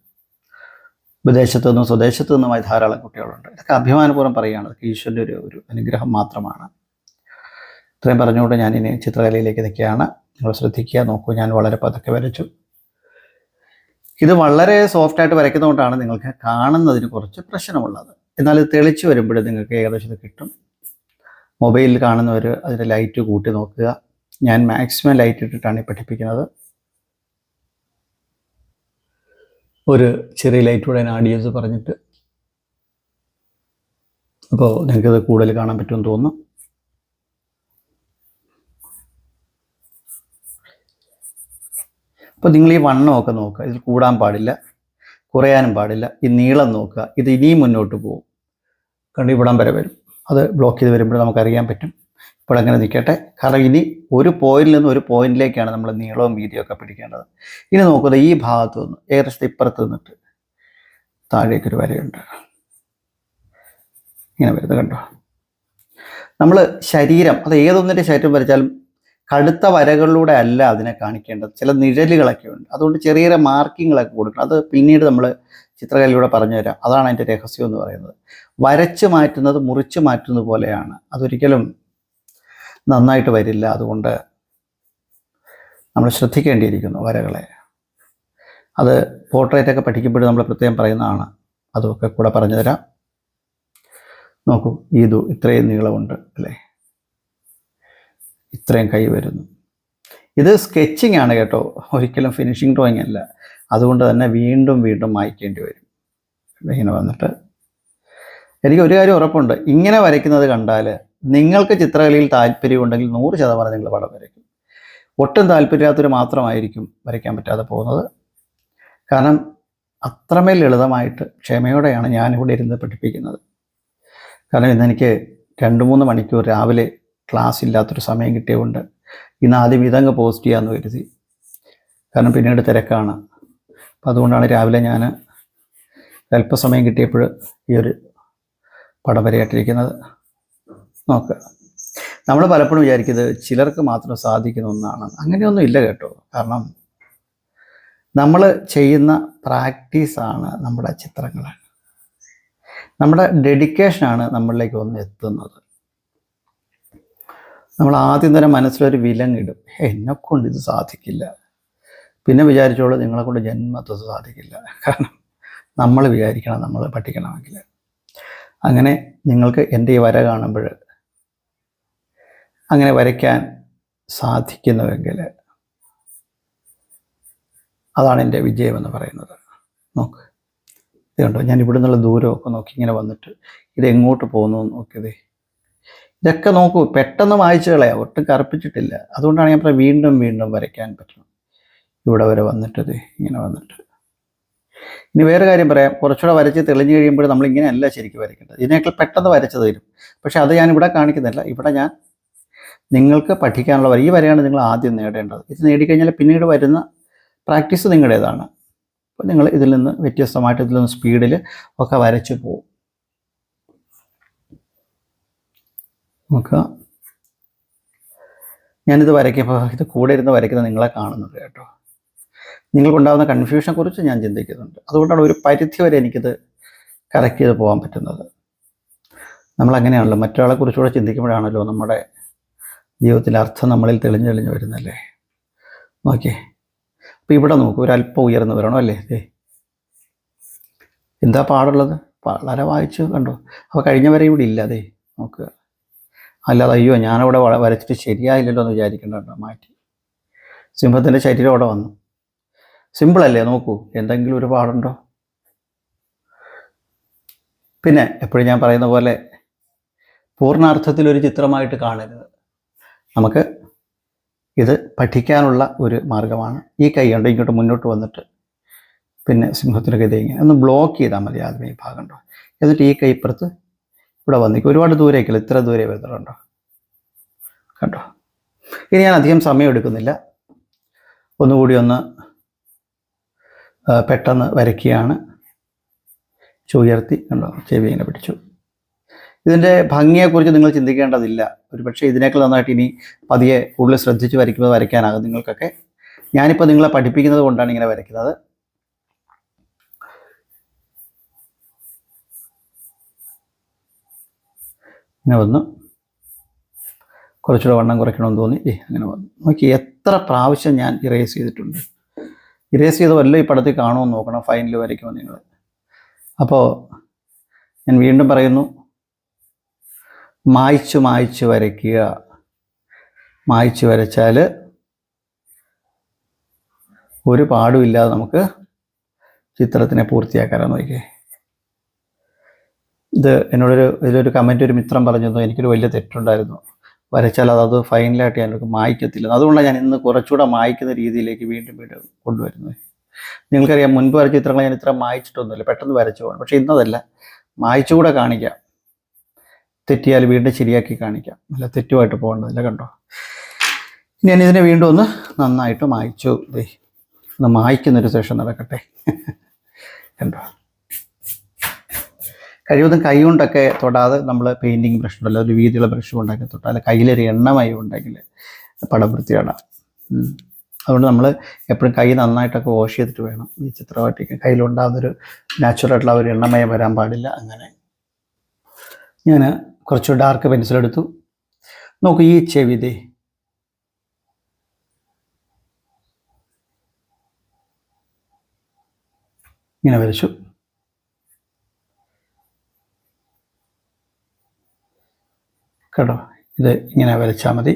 വിദേശത്തു നിന്നും സ്വദേശത്തു നിന്നുമായി ധാരാളം കുട്ടികളുണ്ട്. ഇതൊക്കെ അഭിമാനപൂർവം പറയുകയാണ്. ഇതൊക്കെ ഈശ്വരന്റെ ഒരു ഒരു അനുഗ്രഹം മാത്രമാണ്. ഇത്രയും പറഞ്ഞുകൊണ്ട് ഞാൻ ഇനി ചിത്രകലയിലേക്ക് നിൽക്കുകയാണ്. നിങ്ങൾ ശ്രദ്ധിക്കുക നോക്കൂ. ഞാൻ വളരെ പതുക്കെ വരച്ചു. ഇത് വളരെ സോഫ്റ്റായിട്ട് വരയ്ക്കുന്നതുകൊണ്ടാണ് നിങ്ങൾക്ക് കാണുന്നതിന് കുറച്ച് പ്രശ്നമുള്ളത്. എന്നാൽ ഇത് തെളിച്ച് വരുമ്പോഴും നിങ്ങൾക്ക് ഏകദേശം കിട്ടും. മൊബൈലിൽ കാണുന്നവർ അതിന്റെ ലൈറ്റ് കൂട്ടി നോക്കുക. ഞാൻ മാക്സിമം ലൈറ്റ് ഇട്ടിട്ടാണ് ഈ പഠിപ്പിക്കുന്നത്. ഒരു ചെറിയ ലൈറ്റ് കൂടെ ഞാൻ ആഡ് ചെയ്ത് പറഞ്ഞിട്ട്. അപ്പോൾ നിങ്ങൾക്കത് കൂടുതൽ കാണാൻ പറ്റുമെന്ന് തോന്നുന്നു. അപ്പോൾ നിങ്ങൾ ഈ വണ്ണമൊക്കെ നോക്കുക. ഇതിൽ കൂടാൻ പാടില്ല. കുറയാനും പാടില്ല. ഈ നീളം നോക്കുക. ഇത് ഇനിയും മുന്നോട്ട് പോകും. കണ്ട് ഇവിടം വരെ വരും. അത് ബ്ലോക്ക് ചെയ്ത് വരുമ്പോൾ നമുക്കറിയാൻ പറ്റും. ഇപ്പോൾ അങ്ങനെ നിൽക്കട്ടെ. കാരണം ഇനി ഒരു പോയിന്റിൽ നിന്ന് ഒരു പോയിന്റിലേക്കാണ് നമ്മൾ നീളവും വീതിയും ഒക്കെ പിടിക്കേണ്ടത്. ഇനി നോക്കുന്നത് ഈ ഭാഗത്ത് നിന്ന് ഏകദേശം ഇപ്പുറത്ത് നിന്നിട്ട് താഴേക്കൊരു വരയുണ്ട്. ഇങ്ങനെ വരുന്നത് കണ്ടോ? നമ്മൾ ശരീരം അത് ഏതൊന്നിന്റെ ശരീരം വരച്ചാലും കടുത്ത വരകളിലൂടെ അല്ല അതിനെ കാണിക്കേണ്ടത്. ചില നിഴലുകളൊക്കെ ഉണ്ട്. അതുകൊണ്ട് ചെറിയ ചെറിയ മാർക്കിങ്ങളൊക്കെ കൊടുക്കണം. അത് പിന്നീട് നമ്മൾ ചിത്രകലയിലൂടെ പറഞ്ഞു തരാം അതാണ് അതിന്റെ രഹസ്യം എന്ന് പറയുന്നത്. വരച്ച് മാറ്റുന്നത് മുറിച്ച് മാറ്റുന്നത് പോലെയാണ്. അതൊരിക്കലും നന്നായിട്ട് വരില്ല. അതുകൊണ്ട് നമ്മൾ ശ്രദ്ധിക്കേണ്ടിയിരിക്കുന്നു വരകളെ. അത് പോർട്രേറ്റ് ഒക്കെ പഠിക്കുമ്പോഴും നമ്മൾ പ്രത്യേകം പറയുന്നതാണ്. അതൊക്കെ കൂടെ പറഞ്ഞു തരാം നോക്കൂ ഇതു ഇത്രയും നീളമുണ്ട് അല്ലേ? ഇത്രയും കൈ വരുന്നു. ഇത് സ്കെച്ചിങ് ആണ് കേട്ടോ. ഒരിക്കലും ഫിനിഷിങ് ഡ്രോയിങ് അല്ല. അതുകൊണ്ട് തന്നെ വീണ്ടും വീണ്ടും മായ്ക്കേണ്ടി വരും. ഇങ്ങനെ വന്നിട്ട് എനിക്ക് ഒരു കാര്യം ഉറപ്പുണ്ട്. ഇങ്ങനെ വരയ്ക്കുന്നത് കണ്ടാൽ നിങ്ങൾക്ക് ചിത്രകലയിൽ താല്പര്യമുണ്ടെങ്കിൽ നൂറ് ശതമാനം നിങ്ങൾ പടം വരയ്ക്കും. ഒട്ടും താല്പര്യമില്ലാത്തവർ മാത്രമായിരിക്കും വരയ്ക്കാൻ പറ്റാതെ പോകുന്നത്. കാരണം അത്രമേൽ ലളിതമായിട്ട് ക്ഷമയോടെയാണ് ഞാനിവിടെ ഇരുന്ന് പഠിപ്പിക്കുന്നത്. കാരണം ഇന്നെനിക്ക് രണ്ട് മൂന്ന് മണിക്കൂർ രാവിലെ ക്ലാസ് ഇല്ലാത്തൊരു സമയം കിട്ടിയതുകൊണ്ട് ഇന്ന് ആദ്യം ഇതങ്ങ് പോസ്റ്റ് ചെയ്യാമെന്ന് കരുതി. കാരണം പിന്നീട് തിരക്കാണ്. അപ്പം അതുകൊണ്ടാണ് രാവിലെ ഞാൻ അല്പസമയം കിട്ടിയപ്പോൾ ഈ ഒരു പടം വരയായിട്ടിരിക്കുന്നത്. നോക്കുക നമ്മൾ പലപ്പോഴും വിചാരിക്കുന്നത് ചിലർക്ക് മാത്രം സാധിക്കുന്ന ഒന്നാണ്. അങ്ങനെയൊന്നും ഇല്ല കേട്ടോ. കാരണം നമ്മൾ ചെയ്യുന്ന പ്രാക്ടീസാണ് നമ്മുടെ ചിത്രങ്ങൾ നമ്മുടെ ഡെഡിക്കേഷനാണ് നമ്മളിലേക്ക് ഒന്ന് എത്തുന്നത്. നമ്മൾ ആദ്യം തന്നെ മനസ്സിലൊരു വിലങ്ങിടും. എന്നെക്കൊണ്ട് എന്നെ കൊണ്ട് ഇത് സാധിക്കില്ല. പിന്നെ വിചാരിച്ചോളൂ നിങ്ങളെ കൊണ്ട് ജന്മത്വം സാധിക്കില്ല. കാരണം നമ്മൾ വിചാരിക്കണം നമ്മൾ പഠിക്കണമെങ്കിൽ. അങ്ങനെ നിങ്ങൾക്ക് എന്റെ ഈ വര കാണുമ്പോൾ അങ്ങനെ വരയ്ക്കാൻ സാധിക്കുന്നുവെങ്കിൽ അതാണ് എന്റെ വിജയമെന്ന് പറയുന്നത്. നോക്ക്. ഇതുണ്ടോ ഞാൻ ഇവിടെ നിന്നുള്ള ദൂരമൊക്കെ നോക്കി ഇങ്ങനെ വന്നിട്ട് ഇത് എങ്ങോട്ട് പോകുന്നു നോക്കിയതേ. ഇതൊക്കെ നോക്കൂ പെട്ടെന്ന് വായിച്ചു ഒട്ടും കറുപ്പിച്ചിട്ടില്ല. അതുകൊണ്ടാണ് ഞാൻ വീണ്ടും വീണ്ടും വരയ്ക്കാൻ പറ്റണം. ഇവിടെ വരെ വന്നിട്ടത് ഇങ്ങനെ വന്നിട്ട്. ഇനി വേറെ കാര്യം പറയാം. കുറച്ചുകൂടെ വരച്ച് തെളിഞ്ഞു കഴിയുമ്പോൾ നമ്മൾ ഇങ്ങനെയല്ല ശരിക്കും വരയ്ക്കേണ്ടത്. ഇതിനേക്കാൾ പെട്ടെന്ന് വരച്ചു തരും. പക്ഷെ അത് ഞാൻ ഇവിടെ കാണിക്കുന്നില്ല. ഇവിടെ ഞാൻ നിങ്ങൾക്ക് പഠിക്കാനുള്ള വരി ഈ വരെയാണ് നിങ്ങൾ ആദ്യം നേടേണ്ടത്. ഇത് നേടിക്കഴിഞ്ഞാൽ പിന്നീട് വരുന്ന പ്രാക്ടീസ് നിങ്ങളുടേതാണ്. അപ്പോൾ നിങ്ങൾ ഇതിൽ നിന്ന് വ്യത്യസ്തമായിട്ട് ഇതിൽ നിന്ന് സ്പീഡിൽ ഒക്കെ വരച്ചു പോകും നമുക്ക് ഞാനിത് വരയ്ക്കുമ്പോൾ ഇത് കൂടെ ഇരുന്ന് വരയ്ക്കുന്നത് നിങ്ങളെ കാണുന്നുണ്ട് കേട്ടോ. നിങ്ങൾക്കുണ്ടാകുന്ന കൺഫ്യൂഷനെ കുറിച്ച് ഞാൻ ചിന്തിക്കുന്നുണ്ട്. അതുകൊണ്ടാണ് ഒരു പരിധി വരെ എനിക്കിത് കറക്റ്റ് ചെയ്ത് പോകാൻ പറ്റുന്നത്. നമ്മളങ്ങനെയാണല്ലോ. മറ്റൊരാളെ കുറിച്ചുകൂടെ ചിന്തിക്കുമ്പോഴാണല്ലോ നമ്മുടെ ജീവിതത്തിലെ അർത്ഥം നമ്മളിൽ തെളിഞ്ഞു തെളിഞ്ഞു വരുന്നല്ലേ? നോക്കിയേ. അപ്പോൾ ഇവിടെ നോക്ക് ഒരല്പം ഉയർന്നു വരണോ അല്ലേ? ദേ. എന്താ പാടുള്ളത്? വളരെ വായിച്ചു കണ്ടോ? അപ്പോൾ കഴിഞ്ഞ വരെ ഇവിടെ ഇല്ല അതെ നോക്കുക അല്ലാതെ അയ്യോ ഞാനവിടെ വരച്ചിട്ട് ശരിയായില്ലല്ലോ എന്ന് വിചാരിക്കേണ്ട മാറ്റി. സിംഹത്തിന്റെ ശരീരം അവിടെ വന്നു. സിമ്പിളല്ലേ നോക്കൂ എന്തെങ്കിലും ഒരു പാടുണ്ടോ പിന്നെ എപ്പോഴും ഞാൻ പറയുന്ന പോലെ പൂർണാർത്ഥത്തിൽ ഒരു ചിത്രമായിട്ട് കാണരുത്. നമുക്ക് ഇത് പഠിക്കാനുള്ള ഒരു മാർഗമാണ്. ഈ കൈ കൊണ്ട് ഇങ്ങോട്ട് മുന്നോട്ട് വന്നിട്ട് പിന്നെ സിംഹത്തിന്റെ ഗതി ഇങ്ങനെ ഒന്ന് ബ്ലോക്ക് ചെയ്താൽ മതി ആദ്യമേ ഈ ഭാഗം ഉണ്ടോ? എന്നിട്ട് ഈ കൈ ഇപ്പുറത്ത് ഇവിടെ വന്നിക്കും ഒരുപാട് ദൂരേക്കില്ല ഇത്ര ദൂരെ വരുന്നുണ്ടോ കണ്ടോ ഇനി ഞാൻ അധികം സമയം എടുക്കുന്നില്ല. ഒന്നുകൂടി ഒന്ന് പെട്ടെന്ന് വരയ്ക്കുകയാണ്. ചുയർത്തി കണ്ടോ? ചെവി ഇങ്ങനെ പിടിച്ചു. ഇതിന്റെ ഭംഗിയെക്കുറിച്ച് നിങ്ങൾ ചിന്തിക്കേണ്ടതില്ല. ഒരു പക്ഷേ ഇതിനേക്കാൾ നന്നായിട്ട് ഇനി പതിയെ കൂടുതൽ ശ്രദ്ധിച്ച് വരയ്ക്കുന്നത് വരയ്ക്കാനാകും നിങ്ങൾക്കൊക്കെ. ഞാനിപ്പോൾ നിങ്ങളെ പഠിപ്പിക്കുന്നത് കൊണ്ടാണ് ഇങ്ങനെ വരയ്ക്കുന്നത്. ഇങ്ങനെ വന്നു. കുറച്ചുകൂടെ വണ്ണം കുറയ്ക്കണമെന്ന് തോന്നി. ഏ അങ്ങനെ വന്നു. നോക്കി എത്ര പ്രാവശ്യം ഞാൻ ഇറേസ് ചെയ്തിട്ടുണ്ട്. ഇറേസ് ചെയ്ത് വല്ല ഈ പടത്തിൽ കാണുമെന്ന് നോക്കണം. ഫൈനൽ വരയ്ക്കുമോ നിങ്ങൾ? അപ്പോൾ ഞാൻ വീണ്ടും പറയുന്നു മായ്ച്ചു മായ്ച്ചു വരയ്ക്കുക. മായ്ച്ചു വരച്ചാൽ ഒരു പാടുമില്ലാതെ നമുക്ക് ചിത്രത്തിനെ പൂർത്തിയാക്കാനാണ് നോക്കിയേ ഇത് എന്നോടൊരു ഇതിലൊരു കമന്റ് ഒരു മിത്രം പറഞ്ഞു എനിക്കൊരു വലിയ തെറ്റുണ്ടായിരുന്നു. വരച്ചാൽ അത് അത് ഫൈനലായിട്ട് ഞാനൊരു മായ്ക്കത്തില്ല. അതുകൊണ്ടാണ് ഞാൻ ഇന്ന് കുറച്ചുകൂടെ മായ്ക്കുന്ന രീതിയിലേക്ക് വീണ്ടും വീണ്ടും കൊണ്ടുവരുന്നത്. നിങ്ങൾക്കറിയാം മുൻപ് വരച്ച ചിത്രങ്ങൾ ഞാൻ ഇത്ര മായ്ച്ചിട്ടൊന്നുമില്ല. പെട്ടെന്ന് വരച്ചു പോകണം. പക്ഷേ ഇന്നതല്ല. മായ്ച്ചുകൂടെ കാണിക്കാം. തെറ്റിയാൽ വീണ്ടും ശരിയാക്കി കാണിക്കാം. അല്ല തെറ്റുമായിട്ട് പോകേണ്ടതില്ല കണ്ടോ? ഞാൻ ഇതിനെ വീണ്ടും ഒന്ന് നന്നായിട്ട് മായ്ച്ചു. ദേ ഒന്ന് മായ്ക്കുന്നൊരു സെഷൻ നടക്കട്ടെ. കണ്ടോ? കഴിവതും കൈ കൊണ്ടൊക്കെ തൊടാതെ നമ്മൾ പെയിന്റിങ് ബ്രഷ് ഉണ്ടല്ലോ ഒരു വീതിയുള്ള ബ്രഷ് കൊണ്ടൊക്കെ തൊട്ടാൽ കയ്യിലൊരു എണ്ണമായി ഉണ്ടെങ്കിൽ പടം വൃത്തിയാണ് അതുകൊണ്ട് നമ്മൾ എപ്പോഴും കൈ നന്നായിട്ടൊക്കെ വാഷ് ചെയ്തിട്ട് വേണം. ഈ ചിത്രമായിട്ടൊക്കെ കയ്യിലുണ്ടാകുന്നൊരു നാച്ചുറലായിട്ടുള്ള ഒരു എണ്ണമയം വരാൻ പാടില്ല അങ്ങനെ. ഞാൻ കുറച്ച് ഡാർക്ക് പെൻസിൽ എടുത്തു. നോക്കൂ ഈ ചെവി ദേ. ഇങ്ങനെ വരച്ചു. കേട്ടോ ഇത് ഇങ്ങനെ വരച്ചാൽ മതി.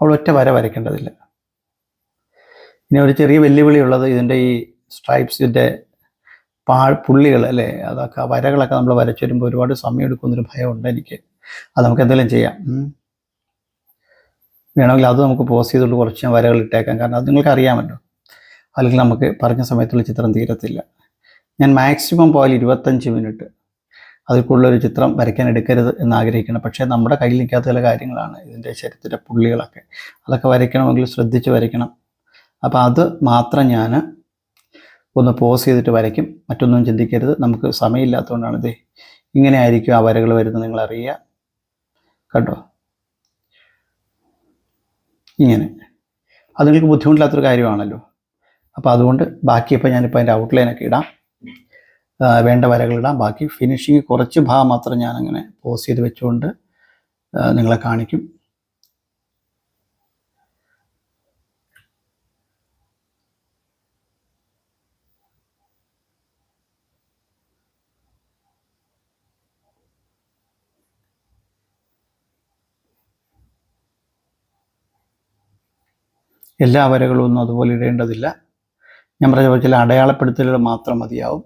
അവിടെ ഒറ്റ വര വരയ്ക്കേണ്ടതില്ല. ഇനി ഒരു ചെറിയ വെല്ലുവിളി ഉള്ളത് ഇതിന്റെ ഈ സ്ട്രൈപ്സിന്റെ പാ പുള്ളികൾ അല്ലേ? അതൊക്കെ വരകളൊക്കെ നമ്മൾ വരച്ചു വരുമ്പോൾ ഒരുപാട് സമയം എടുക്കുന്നൊരു ഭയമുണ്ട് എനിക്ക്. അത് നമുക്ക് എന്തെങ്കിലും ചെയ്യാം. വേണമെങ്കിൽ അത് നമുക്ക് പോസ് ചെയ്തുകൊണ്ട് കുറച്ച് ഞാൻ വരകൾ ഇട്ടേക്കാം. കാരണം അത് നിങ്ങൾക്ക് അറിയാമല്ലോ. അല്ലെങ്കിൽ നമുക്ക് പറഞ്ഞ സമയത്തുള്ള ചിത്രം തീരത്തില്ല. ഞാൻ മാക്സിമം പോയാൽ ഇരുപത്തഞ്ച് മിനിറ്റ് അതിൽ കൂടുതലൊരു ചിത്രം വരയ്ക്കാൻ എടുക്കരുത് എന്ന് ആഗ്രഹിക്കണം. പക്ഷേ നമ്മുടെ കയ്യിൽ നിൽക്കാത്ത ചില കാര്യങ്ങളാണ് ഇതിന്റെ ശരീരത്തിന്റെ പുള്ളികളൊക്കെ. അതൊക്കെ വരയ്ക്കണമെങ്കിൽ ശ്രദ്ധിച്ച് വരയ്ക്കണം. അപ്പോൾ അത് മാത്രം ഞാൻ ഒന്ന് പോസ് ചെയ്തിട്ട് വരയ്ക്കും. മറ്റൊന്നും ചിന്തിക്കരുത്. നമുക്ക് സമയമില്ലാത്തതുകൊണ്ടാണ് ഇങ്ങനെ ആയിരിക്കും ആ വരകൾ വരുന്നത് നിങ്ങൾ അറിയുക കണ്ടോ? ഇങ്ങനെ. അത് നിങ്ങൾക്ക് ബുദ്ധിമുട്ടില്ലാത്തൊരു കാര്യമാണല്ലോ. അപ്പോൾ അതുകൊണ്ട് ബാക്കി ഇപ്പോൾ ഞാനിപ്പോൾ അതിന്റെ ഔട്ട്ലൈനൊക്കെ ഇടാം. വേണ്ട വരകളിടാം ബാക്കി ഫിനിഷിങ് കുറച്ച് ഭാഗം മാത്രം ഞാനങ്ങനെ പോസ് ചെയ്ത് വെച്ചുകൊണ്ട് നിങ്ങളെ കാണിക്കും. എല്ലാ വരകളും ഒന്നും അതുപോലെ ഇടേണ്ടതില്ല. ഞാൻ പറഞ്ഞ ചില അടയാളപ്പെടുത്തലുകൾ മാത്രം മതിയാവും.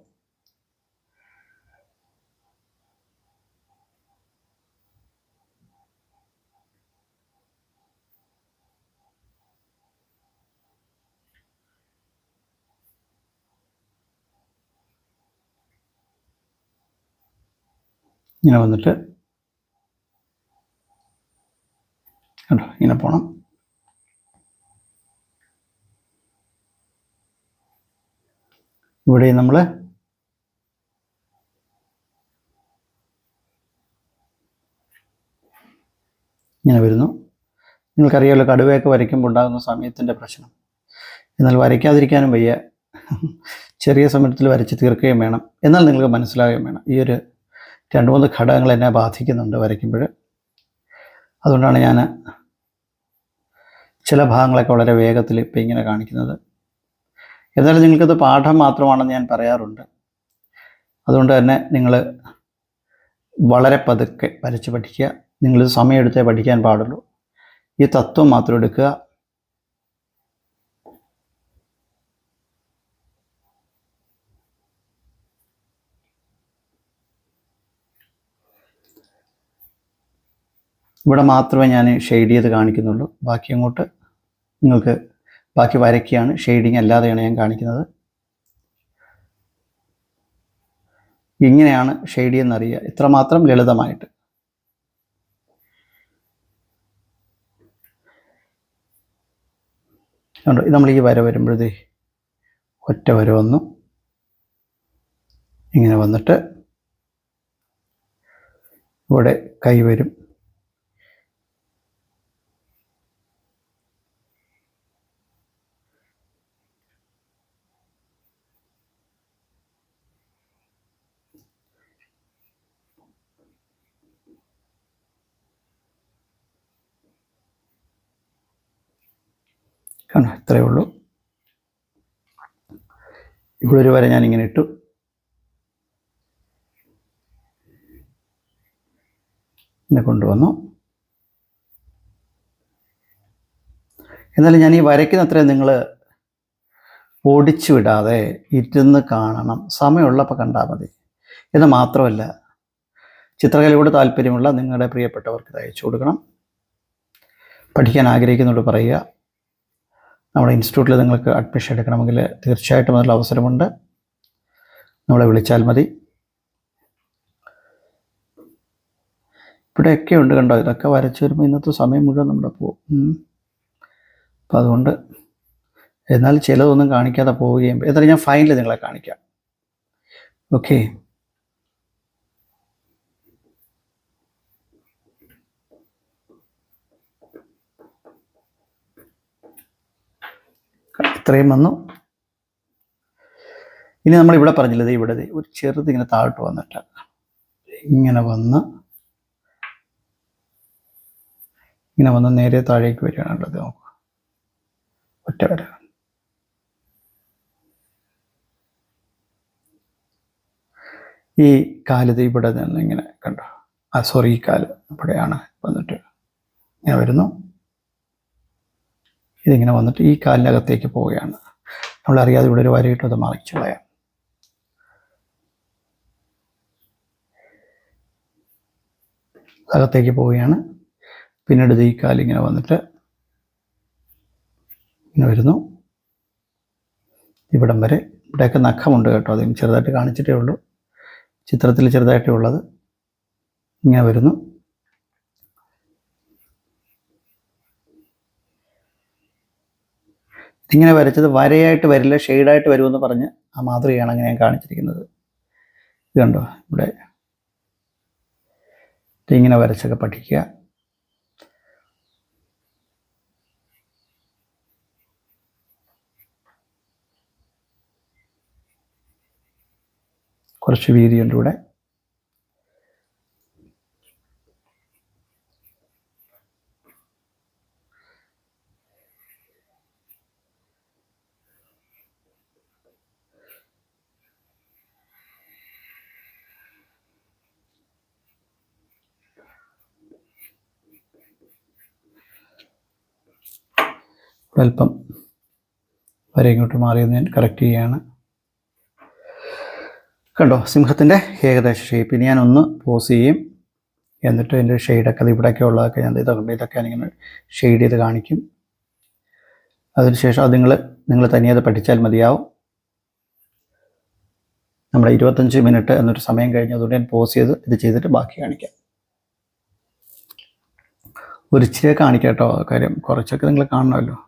ഇങ്ങനെ വന്നിട്ട് കണ്ടോ ഇങ്ങനെ പോണം. ഇവിടെ നമ്മൾ ഇങ്ങനെ വരുന്നു. നിങ്ങൾക്കറിയാമല്ലോ കടുവയൊക്കെ വരയ്ക്കുമ്പോൾ ഉണ്ടാകുന്ന സമയത്തിന്റെ പ്രശ്നം. എന്നാൽ വരയ്ക്കാതിരിക്കാനും വയ്യ. ചെറിയ സമയത്തിൽ വരച്ച് തീർക്കുകയും വേണം. എന്നാൽ നിങ്ങൾക്ക് മനസ്സിലാവുകയും വേണം. ഈ ഒരു രണ്ട് മൂന്ന് ഘടകങ്ങൾ എന്നെ ബാധിക്കുന്നുണ്ട് വരയ്ക്കുമ്പോൾ. അതുകൊണ്ടാണ് ഞാൻ ചില ഭാഗങ്ങളൊക്കെ വളരെ വേഗത്തിൽ ഇപ്പം ഇങ്ങനെ കാണിക്കുന്നത്. എന്നാലും നിങ്ങൾക്കത് പാഠം മാത്രമാണെന്ന് ഞാൻ പറയാറുണ്ട്. അതുകൊണ്ട് തന്നെ നിങ്ങൾ വളരെ പതുക്കെ വരച്ച് പഠിക്കുക. നിങ്ങൾ സമയമെടുത്തേ പഠിക്കാൻ പാടുള്ളൂ. ഈ തത്വം മാത്രം എടുക്കുക. ഇവിടെ മാത്രമേ ഞാൻ ഷെയ്ഡ് ചെയ്ത് കാണിക്കുന്നുള്ളൂ. ബാക്കി അങ്ങോട്ട് നിങ്ങൾക്ക് ബാക്കി വരയ്ക്കുകയാണ്. ഷെയ്ഡിങ് അല്ലാതെയാണ് ഞാൻ കാണിക്കുന്നത്. ഇങ്ങനെയാണ് ഷെയ്ഡ് ചെയ്യുന്നറിയുക ഇത്രമാത്രം ലളിതമായിട്ട്. കണ്ടോ നമ്മൾ ഈ വര വരുമ്പോഴത്തേ ഒറ്റ വര വന്നു. ഇങ്ങനെ വന്നിട്ട് ഇവിടെ കൈ വരും. കണ്ടോ ഇത്രയേ ഉള്ളൂ. ഇവിടെ ഒരു വര ഞാനിങ്ങനെ ഇട്ടു. എന്നെ കൊണ്ടുവന്നു. എന്നാലും ഞാൻ ഈ വരയ്ക്കുന്ന അത്രയും നിങ്ങൾ ഓടിച്ചു വിടാതെ ഇരുന്ന് കാണണം. സമയമുള്ളപ്പോൾ കണ്ടാൽ മതി. എന്ന് മാത്രമല്ല ചിത്രകലയോട് താല്പര്യമുള്ള നിങ്ങളുടെ പ്രിയപ്പെട്ടവർക്ക് ഇത് അയച്ചു കൊടുക്കണം. പഠിക്കാൻ ആഗ്രഹിക്കുന്നവരോട് പറയുക. നമ്മുടെ ഇൻസ്റ്റിറ്റ്യൂട്ടിൽ നിങ്ങൾക്ക് അഡ്മിഷൻ എടുക്കണമെങ്കിൽ തീർച്ചയായിട്ടും അതിനുള്ള അവസരമുണ്ട്. നമ്മളെ വിളിച്ചാൽ മതി. ഇവിടെയൊക്കെ ഉണ്ട് കണ്ടോ? ഇതൊക്കെ വരച്ചു വരുമ്പോൾ ഇന്നത്തെ സമയം മുഴുവൻ നമ്മുടെ പോകും അപ്പം അതുകൊണ്ട് എന്നാൽ ചിലതൊന്നും കാണിക്കാതെ പോവുകയും എന്നാലും ഞാൻ ഫൈനൽ നിങ്ങളെ കാണിക്കാം. ഓക്കെ ഇത്രയും വന്നു. ഇനി നമ്മൾ ഇവിടെ പറഞ്ഞില്ലേ ഇവിടെ ഒരു ചെറുത് ഇങ്ങനെ താഴോട്ട് വന്നിട്ട്. ഇങ്ങനെ വന്ന് ഇങ്ങനെ വന്ന് നേരെ താഴേക്ക് വരികയാണുള്ളത് നോക്കുക ഒറ്റ വര. ഈ കാലത് ഇവിടെ നിന്ന് ഇങ്ങനെ കണ്ടോ? ആ സോറി ഈ കാൽ ഇവിടെയാണ് വന്നിട്ട്. ഇങ്ങനെ വരുന്നു. ഇതിങ്ങനെ വന്നിട്ട് ഈ കാലിനകത്തേക്ക് പോവുകയാണ്. നമ്മളറിയാതെ ഇവിടെ ഒരു വരയിട്ട് അത് മറിച്ചു കളയാം. അകത്തേക്ക് പോവുകയാണ്. പിന്നീട് ഈ കാലിങ്ങനെ വന്നിട്ട് ഇങ്ങനെ വരുന്നു. ഇവിടം വരെ ഇവിടെയൊക്കെ നഖമുണ്ട് കേട്ടോ. അതും ചെറുതായിട്ട് കാണിച്ചിട്ടേ ഉള്ളൂ. ചിത്രത്തിൽ ചെറുതായിട്ടേ ഉള്ളത്. ഇങ്ങനെ വരുന്നു. ഇതിങ്ങനെ വരച്ചത് വരയായിട്ട് വരില്ല ഷെയ്ഡായിട്ട് വരുമെന്ന് പറഞ്ഞ് ആ മാതൃകയാണ് അങ്ങനെ ഞാൻ കാണിച്ചിരിക്കുന്നത്. ഇത് കണ്ടോ? ഇവിടെ. ഇങ്ങനെ വരച്ചൊക്കെ പഠിക്കുക. കുറച്ച് വീതിയുണ്ട് ഇവിടെ. അല്പം വരെ ഇങ്ങോട്ട് മാറിയത് ഞാൻ കറക്റ്റ് ചെയ്യുകയാണ്. കണ്ടോ സിംഹത്തിന്റെ ഏകദേശ ഷേപ്പ് ഇനി ഞാൻ ഒന്ന് പോസ് ചെയ്യും. എന്നിട്ട് എന്റെ ഷെയ്ഡൊക്കെ അത് ഇവിടെയൊക്കെ ഉള്ളതൊക്കെ ഞാൻ ഇതൊക്കെ ഇതൊക്കെ ഞാനിങ്ങനെ ഷെയ്ഡ് ചെയ്ത് കാണിക്കും. അതിനുശേഷം അത് നിങ്ങൾ നിങ്ങൾ തനിയെ അത് പഠിച്ചാൽ മതിയാവും. നമ്മുടെ ഇരുപത്തഞ്ച് മിനിറ്റ് എന്നൊരു സമയം കഴിഞ്ഞ് അതുകൊണ്ട് ഞാൻ പോസ് ചെയ്ത് ഇത് ചെയ്തിട്ട് ബാക്കി കാണിക്കാം. ഒരു കാണിക്കാം കേട്ടോ കാര്യം കുറച്ചൊക്കെ നിങ്ങൾ കാണണമല്ലോ.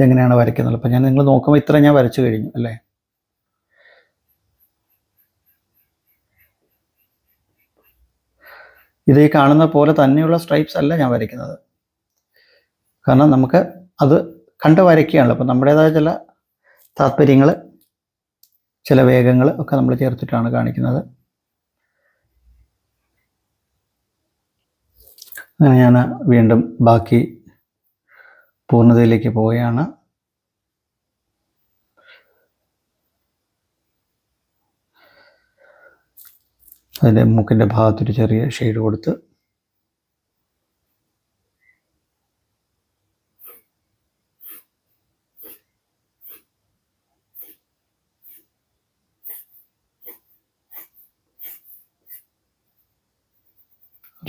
ഇതെങ്ങനെയാണ് വരയ്ക്കുന്നത്? അപ്പം ഞാൻ നിങ്ങൾ നോക്കുമ്പോൾ ഇത്ര ഞാൻ വരച്ചു കഴിഞ്ഞു അല്ലേ? ഇത് ഈ കാണുന്ന പോലെ തന്നെയുള്ള സ്ട്രൈപ്സ് അല്ല ഞാൻ വരയ്ക്കുന്നത്. കാരണം നമുക്ക് അത് കണ്ട് വരയ്ക്കുകയാണല്ലോ. അപ്പം നമ്മുടേതായ ചില താല്പര്യങ്ങൾ ചില വേഗങ്ങൾ ഒക്കെ നമ്മൾ ചേർത്തിട്ടാണ് കാണിക്കുന്നത്. അങ്ങനെ ഞാൻ വീണ്ടും ബാക്കി പൂർണതയിലേക്ക് പോവുകയാണ്. അതിന്റെ മൂക്കിന്റെ ഭാഗത്തൊരു ചെറിയ ഷെയ്ഡ് കൊടുത്ത്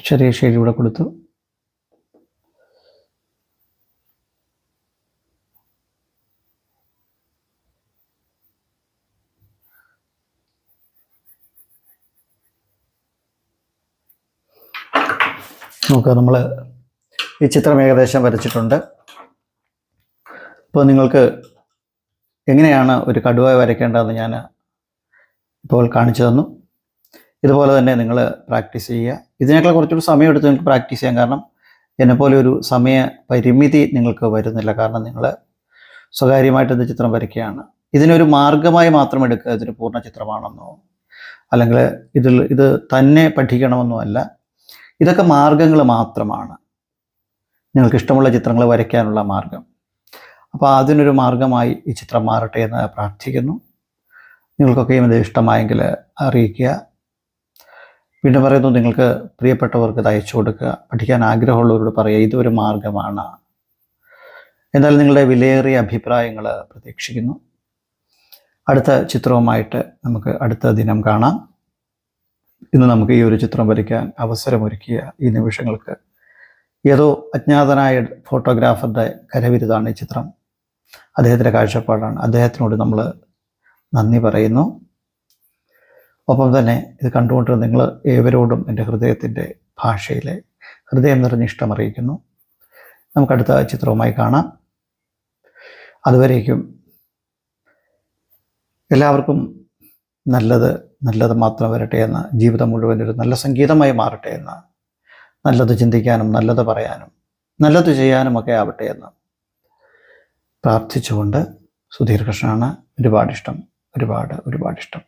ചെറിയ ഷെയ്ഡ് ഇവിടെ കൊടുത്തു. നോക്കുക നമ്മൾ ഈ ചിത്രം ഏകദേശം വരച്ചിട്ടുണ്ട്. ഇപ്പോൾ നിങ്ങൾക്ക് എങ്ങനെയാണ് ഒരു കടുവ വരയ്ക്കേണ്ടതെന്ന് ഞാൻ ഇപ്പോൾ കാണിച്ചു തന്നു. ഇതുപോലെ തന്നെ നിങ്ങൾ പ്രാക്ടീസ് ചെയ്യുക. ഇതിനേക്കാൾ കുറച്ചുകൂടി സമയം എടുത്ത് നിങ്ങൾക്ക് പ്രാക്ടീസ് ചെയ്യാം. കാരണം എന്നെപ്പോലെ ഒരു സമയ പരിമിതി നിങ്ങൾക്ക് വരുന്നില്ല. കാരണം നിങ്ങൾ സ്വകാര്യമായിട്ട് ഇത് ചിത്രം വരയ്ക്കുകയാണ്. ഇതിനൊരു മാർഗമായി മാത്രം എടുക്കുക. ഇതൊരു പൂർണ ചിത്രമാണെന്നോ അല്ലെങ്കിൽ ഇതിൽ ഇത് തന്നെ പഠിക്കണമെന്നോ അല്ല. ഇതൊക്കെ മാർഗങ്ങൾ മാത്രമാണ്. നിങ്ങൾക്ക് ഇഷ്ടമുള്ള ചിത്രങ്ങൾ വരയ്ക്കാനുള്ള മാർഗം. അപ്പോൾ അതിനൊരു മാർഗമായി ഈ ചിത്രം മാറട്ടെ എന്ന് പ്രാർത്ഥിക്കുന്നു. നിങ്ങൾക്കൊക്കെയും ഇത് ഇഷ്ടമായെങ്കിൽ അറിയിക്കുക. വീണ്ടും പറയുന്നു നിങ്ങൾക്ക് പ്രിയപ്പെട്ടവർക്ക് ഇത് അയച്ചു കൊടുക്കുക. പഠിക്കാൻ ആഗ്രഹമുള്ളവരോട് പറയുക ഇതൊരു മാർഗമാണ്. എന്തായാലും നിങ്ങളുടെ വിലയേറിയ അഭിപ്രായങ്ങൾ പ്രതീക്ഷിക്കുന്നു. അടുത്ത ചിത്രവുമായിട്ട് നമുക്ക് അടുത്ത ദിനം കാണാം. ഇന്ന് നമുക്ക് ഈ ഒരു ചിത്രം വരയ്ക്കാൻ അവസരമൊരുക്കിയ ഈ നിമിഷങ്ങൾക്ക് ഏതോ അജ്ഞാതനായ ഫോട്ടോഗ്രാഫറുടെ കരവിരുതാണ് ഈ ചിത്രം. അദ്ദേഹത്തിന്റെ കാഴ്ചപ്പാടാണ്. അദ്ദേഹത്തിനോട് നമ്മൾ നന്ദി പറയുന്നു. ഒപ്പം തന്നെ ഇത് കണ്ടുകൊണ്ടിരുന്ന നിങ്ങൾ ഏവരോടും എന്റെ ഹൃദയത്തിന്റെ ഭാഷയിലെ ഹൃദയം നിറഞ്ഞ ഇഷ്ടം അറിയിക്കുന്നു. നമുക്ക് അടുത്ത ചിത്രവുമായി കാണാം. അതുവരേക്കും എല്ലാവർക്കും നല്ലത് നല്ലത് മാത്രം വരട്ടെ എന്ന് ജീവിതം മുഴുവൻ ഒരു നല്ല സംഗീതമായി മാറട്ടെ എന്ന് നല്ലത് ചിന്തിക്കാനും നല്ലത് പറയാനും നല്ലത് ചെയ്യാനും ഒക്കെ ആവട്ടെ എന്ന് പ്രാർത്ഥിച്ചുകൊണ്ട് സുധീർ കൃഷ്ണനാണ്. ഒരുപാട് ഇഷ്ടം ഒരുപാട് ഒരുപാട് ഇഷ്ടം